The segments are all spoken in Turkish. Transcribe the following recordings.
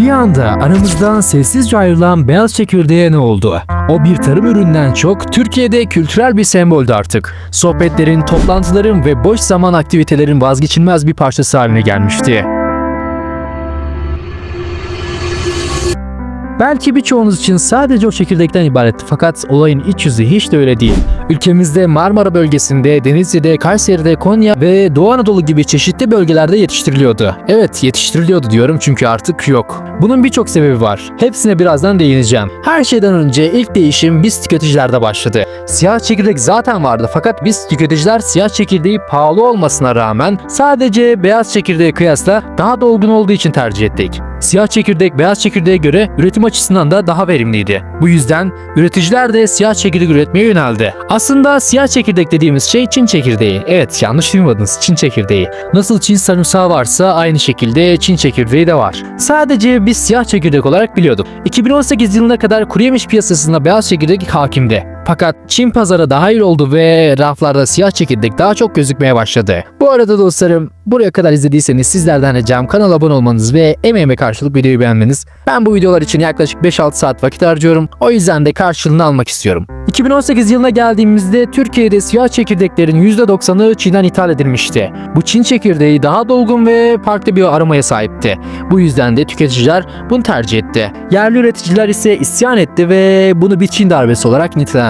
Bir anda aramızdan sessizce ayrılan beyaz çekirdeğe ne oldu? O bir tarım üründen çok Türkiye'de kültürel bir semboldü artık. Sohbetlerin, toplantıların ve boş zaman aktivitelerin vazgeçilmez bir parçası haline gelmişti. Belki birçoğunuz için sadece o çekirdekten ibaretti fakat olayın iç yüzü hiç de öyle değil. Ülkemizde Marmara bölgesinde, Denizli'de, Kayseri'de, Konya ve Doğu Anadolu gibi çeşitli bölgelerde yetiştiriliyordu. Evet yetiştiriliyordu diyorum çünkü artık yok. Bunun birçok sebebi var. Hepsine birazdan değineceğim. Her şeyden önce ilk değişim biz tüketicilerde başladı. Siyah çekirdek zaten vardı fakat biz tüketiciler siyah çekirdeği pahalı olmasına rağmen sadece beyaz çekirdeğe kıyasla daha dolgun olduğu için tercih ettik. Siyah çekirdek beyaz çekirdeğe göre üretim açısından da daha verimliydi. Bu yüzden üreticiler de siyah çekirdek üretmeye yöneldi. Aslında siyah çekirdek dediğimiz şey Çin çekirdeği. Evet yanlış duymadınız Çin çekirdeği. Nasıl Çin sarımsağı varsa aynı şekilde Çin çekirdeği de var. Sadece biz siyah çekirdek olarak biliyorduk. 2018 yılına kadar kuru yemiş piyasasında beyaz çekirdek hakimdi. Fakat Çin pazara dahil oldu ve raflarda siyah çekirdek daha çok gözükmeye başladı. Bu arada dostlarım buraya kadar izlediyseniz sizlerden ricam kanala abone olmanız ve emeğime karşılık videoyu beğenmeniz. Ben bu videolar için yaklaşık 5-6 saat vakit harcıyorum. O yüzden de karşılığını almak istiyorum. 2018 yılına geldiğimizde Türkiye'de siyah çekirdeklerin %90'ı Çin'den ithal edilmişti. Bu Çin çekirdeği daha dolgun ve farklı bir aromaya sahipti. Bu yüzden de tüketiciler bunu tercih etti. Yerli üreticiler ise isyan etti ve bunu bir Çin darbesi olarak nitelendirdi.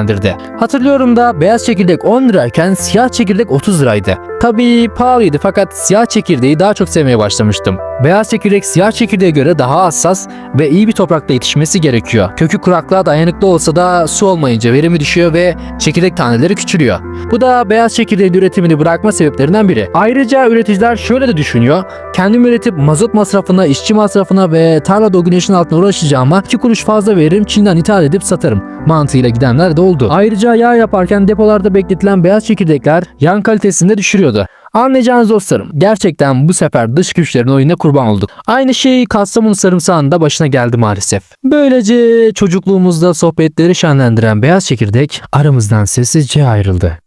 Hatırlıyorum da beyaz çekirdek 10 lirayken siyah çekirdek 30 liraydı. Tabii pahalıydı fakat siyah çekirdeği daha çok sevmeye başlamıştım. Beyaz çekirdek siyah çekirdeğe göre daha hassas ve iyi bir toprakta yetişmesi gerekiyor. Kökü kuraklığa dayanıklı olsa da su olmayınca verimi düşüyor ve çekirdek taneleri küçülüyor. Bu da beyaz çekirdeğin üretimini bırakma sebeplerinden biri. Ayrıca üreticiler şöyle de düşünüyor. Kendim üretip mazot masrafına, işçi masrafına ve tarlada o güneşin altına uğraşacağıma 2 kuruş fazla veririm Çin'den ithal edip satarım. Mantığıyla gidenler de oldu. Ayrıca yağ yaparken depolarda bekletilen beyaz çekirdekler yağın kalitesini de düşürüyordu. Anlayacağınız dostlarım gerçekten bu sefer dış güçlerin oyununa kurban olduk. Aynı şey Kastamonu sarımsağının da başına geldi maalesef. Böylece çocukluğumuzda sohbetleri şenlendiren beyaz çekirdek aramızdan sessizce ayrıldı.